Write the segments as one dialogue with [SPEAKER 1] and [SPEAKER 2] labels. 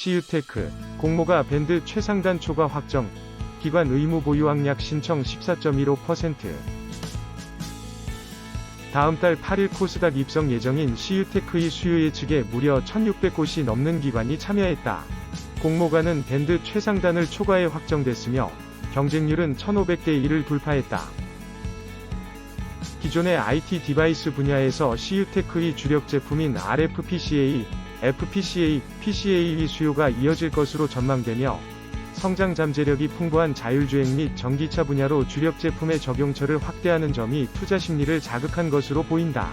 [SPEAKER 1] CU테크, 공모가 밴드 최상단 초과 확정, 기관 의무 보유 확약 신청 14.15%. 다음 달 8일 코스닥 입성 예정인 CU테크의 수요 예측에 무려 1600곳이 넘는 기관이 참여했다. 공모가는 밴드 최상단을 초과해 확정됐으며, 경쟁률은 1500대 1을 돌파했다. 기존의 IT 디바이스 분야에서 CU테크의 주력 제품인 RFPCA, FPCA, PCA의 수요가 이어질 것으로 전망되며, 성장 잠재력이 풍부한 자율주행 및 전기차 분야로 주력 제품의 적용처를 확대하는 점이 투자 심리를 자극한 것으로 보인다.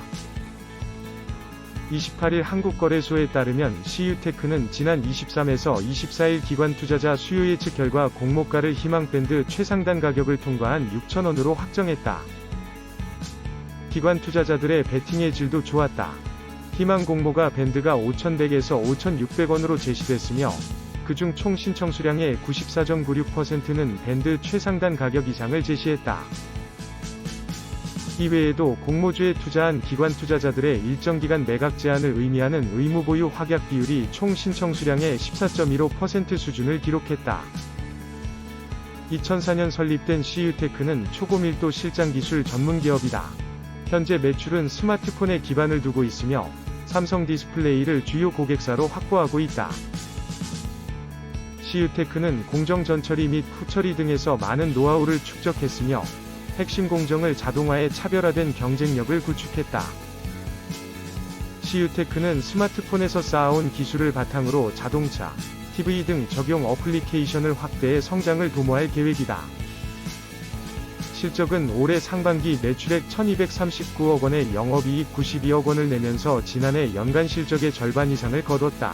[SPEAKER 1] 28일 한국거래소에 따르면 CU테크는 지난 23에서 24일 기관 투자자 수요 예측 결과 공모가를 희망밴드 최상단 가격을 통과한 6천원으로 확정했다. 기관 투자자들의 베팅의 질도 좋았다. 희망 공모가 밴드가 5,100에서 5,600원으로 제시됐으며, 그중 총 신청 수량의 94.96%는 밴드 최상단 가격 이상을 제시했다. 이외에도 공모주에 투자한 기관 투자자들의 일정 기간 매각 제한을 의미하는 의무 보유 확약 비율이 총 신청 수량의 14.15% 수준을 기록했다. 2004년 설립된 CU테크는 초고밀도 실장 기술 전문 기업이다. 현재 매출은 스마트폰에 기반을 두고 있으며 삼성 디스플레이를 주요 고객사로 확보하고 있다. CU테크는 공정 전처리 및 후처리 등에서 많은 노하우를 축적했으며 핵심 공정을 자동화해 차별화된 경쟁력을 구축했다. CU테크는 스마트폰에서 쌓아온 기술을 바탕으로 자동차, TV 등 적용 어플리케이션을 확대해 성장을 도모할 계획이다. 실적은 올해 상반기 매출액 1239억 원에 영업이익 92억 원을 내면서 지난해 연간 실적의 절반 이상을 거뒀다.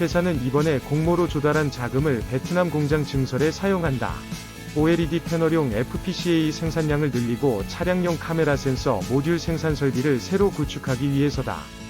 [SPEAKER 1] 회사는 이번에 공모로 조달한 자금을 베트남 공장 증설에 사용한다. OLED 패널용 FPCA 생산량을 늘리고 차량용 카메라 센서 모듈 생산 설비를 새로 구축하기 위해서다.